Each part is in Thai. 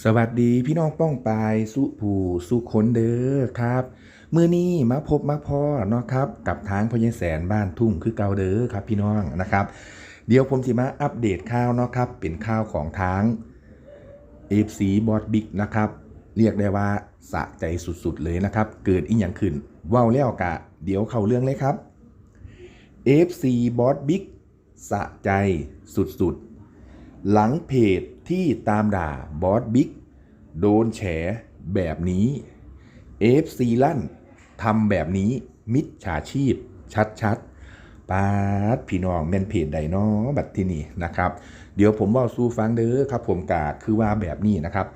สวัสดีพี่น้องป้องปายสุผูสุคนเด้อครับ มือนี้มาพบมาพ่อเนาะครับ กับทางพญแสนบ้านทุ่งคือเกาเด้อครับพี่น้องนะครับ เดี๋ยวผมจะมาอัปเดตข่าวเนาะครับ เป็นข่าวของทาง FC บอสบิ๊กนะครับ เรียกได้ว่าสะใจสุดๆเลยนะครับ เกิดอีหยังขึ้นว้าวแล้วกะ เดี๋ยวเข้าเรื่องเลยครับ FC บอสบิ๊กสะใจสุดๆ หลังเพจที่ตามด่าบอสบิ๊กโดนแฉแบบนี้ FC ลั่นทำแบบนี้มิจฉาชีพ ชัดๆปาดพี่น้องแม่นเพจใดนาะบัดที่นี่นะครับ เดี๋ยวผมบอกสู้ฟังเด้อครับผมกาคือว่าแบบนี้นะครับ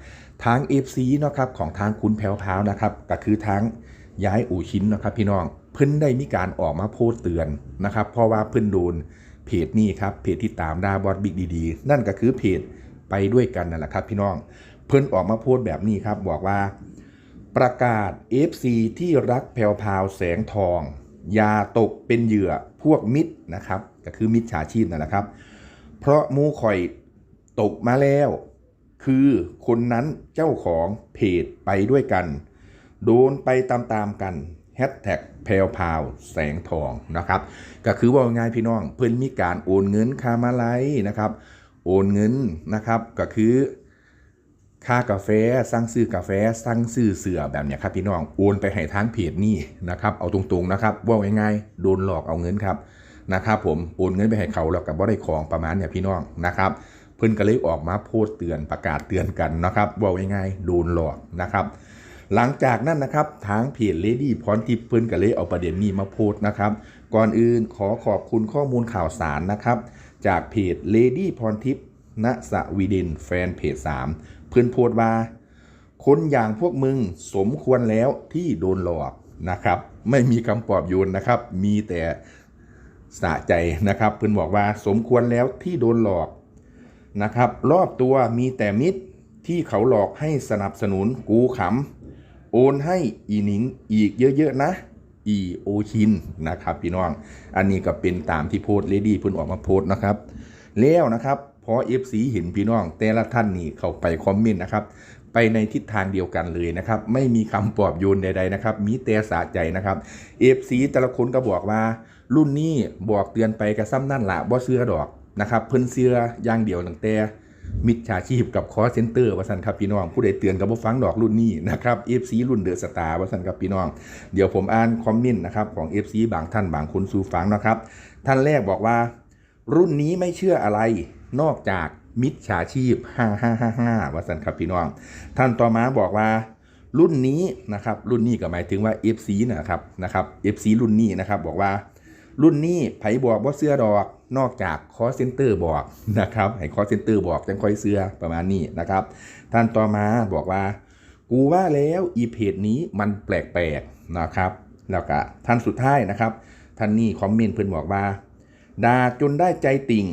ทาง FC เนาะครับของทางคุณแพรวพาวนะครับ ก็คือทางย้ายอู่ชิ้นนะครับพี่น้องเพิ่นได้มีการออกมาโพสเตือนนะครับ เพราะว่าเพิ่นโดน เพจนี้ครับเพจที่ตามดาบอสบิ๊กดีๆนั่นก็คือเพจไปด้วยกันนั่นแหละครับ พี่น้องเพิ่นออกมาโพสต์แบบนี้ครับบอกว่า ประกาศ FC ที่รักแพวพาวแสงทองอย่าตกเป็นเหยื่อพวกมิตรนะครับก็คือมิจฉาชีพนั่นแหละครับ เพราะมูข่อยตกมาแล้ว คือคนนั้นเจ้าของเพจไปด้วยกัน โดนไปตามๆกัน แฮชแท็กแพรวพาวแสงทองนะครับ ก็คือว่าง่ายพี่น้องเพิ่อนมีการโอนเงินค่ามาไลนะครับ โอนเงินนะครับก็คือค่ากาแฟสั่งซื้อกาแฟสั่งซื้อเสือแบบเนี้ยครับพี่น้องโอนไปให้ทางเพจนี่นะครับเอาตรงๆนะครับว่าง่ายๆโดนหลอกเอาเงินครับนะครับผมโอนเงินไปให้เขาแล้วกับว่าได้ของประมาณเนี่ยพี่น้องนะครับ เพิ่อนก็เลยออกมาโพสเตือนประกาศเตือนกันนะครับว่าง่ายๆโดนหลอกนะครับ หลังจากนั้นนะครับทางเพจ Lady พรทิพย์เพิ่นก็เลยเอาประเด็นนี้มาโพสต์นะครับ ก่อนอื่นขอขอบคุณข้อมูลข่าวสารนะครับ จากเพจ Lady พรทิพย์ณสวีดินแฟนเพจ 3 เพื่อนโพสต์ว่า คนอย่างพวกมึงสมควรแล้วที่โดนหลอกนะครับ ไม่มีคำปลอบโยนนะครับ มีแต่สะใจนะครับ เพื่อนบอกว่าสมควรแล้วที่โดนหลอกนะครับ รอบตัวมีแต่มิตรที่เขาหลอกให้สนับสนุนกูขำ โอนให้อีนิงอีกเยอะๆนะอีโอชินนะครับพี่น้อง อันนี้ก็เป็นตามที่โพสเลดี้เพิ่นออกมาโพสนะครับ แล้วนะครับพอ FC เห็นพี่น้อง แต่ละท่านนี่เข้าไปคอมเมนต์นะครับ ไปในทิศทางเดียวกันเลยนะครับ ไม่มีคำปลอบโยนใดๆนะครับ มีแต่สะใจนะครับ FC แต่ละคนก็บอกว่า รุ่นนี้บอกเตือนไปกระซ้ำนั่นละบ่เสื้อดอกนะครับ เพิ่นเสื้อย่างเดียวตั้งแต่ มิจฉาชีพกับคอเซ็นเตอร์ว่าสันครับพี่น้อง ผู้ใดเตือนกับบ่ฟังดอกรุ่นนี้นะครับ FC รุ่นเดอะสตาร์ว่าสันครับพี่น้อง เดี๋ยวผมอ่านคอมเมนต์นะครับของ FC บางท่านบางคนสู่ฟังนะครับ ท่านแรกบอกว่า รุ่นนี้ไม่เชื่ออะไร นอกจากมิจฉาชีพ 5555ว่าสันครับพี่น้อง ท่านต่อมาบอกว่ารุ่นนี้นะครับรุ่นนี้ก็หมายถึงว่า FC นะครับนะครับ FC รุ่นนี้นะครับบอกว่า รุ่นนี้ไผบอกว่าเสื้อดอก นอกจากคอเซนเตอร์บอกนะครับให้คอเซนเตอร์บอกจังค่อยเสื้อประมาณนี้นะครับ ท่านต่อมาบอกว่า กูว่าแล้วอีเพจนี้มันแปลกๆนะครับ แล้วก็ท่านสุดท้ายนะครับ ท่านนี่คอมเมนต์เพื่อนบอกว่าด่าจนได้ใจติ่ง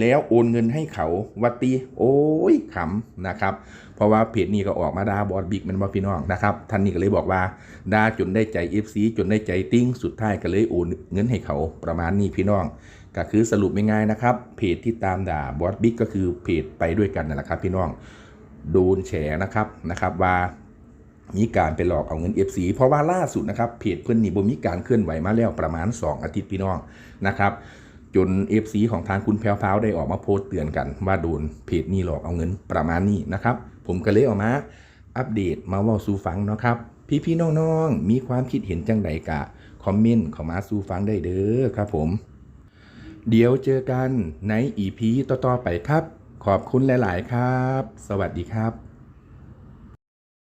แล้วโอนเงินให้เขาวัตตีโอ้ยขำนะครับ เพราะว่าเพจนี้ก็ออกมาด่าบอสบิ๊กมันว่าพี่น้องนะครับท่านนี้ก็เลยบอกว่าด่าจนได้ใจ FC จนได้ใจติ้งสุดท้ายก็เลยโอนเงินให้เขาประมาณนี้พี่น้อง ก็คือสรุปง่ายๆนะครับ เพจที่ตามด่าบอสบิ๊กก็คือเพจไปด้วยกันนั่นแหละครับพี่น้องโดนแฉนะครับนะครับว่ามีการไปหลอกเอาเงิน FC เพราะว่าล่าสุดนะครับเพจเพื่อนนี่บ่มีการเคลื่อนไหวมาแล้วประมาณ 2 อาทิตย์พี่น้องนะครับ จน FC ของทางคุณแพรวพาวได้ออกมาโพสต์เตือนกันว่าโดนเพจนี้หลอกเอาเงินประมาณนี้นะครับ ผมก็เลยออกมา อัปเดตมาว่าสู่ฟังนะครับ พี่ๆน้องๆมีความคิดเห็นจังใดกะคอมเมนต์เข้ามาสู่ฟังได้เด้อครับผม เดี๋ยวเจอกันใน EP ต่อๆไปครับ ขอบคุณหลาย ๆ ครับ สวัสดีครับ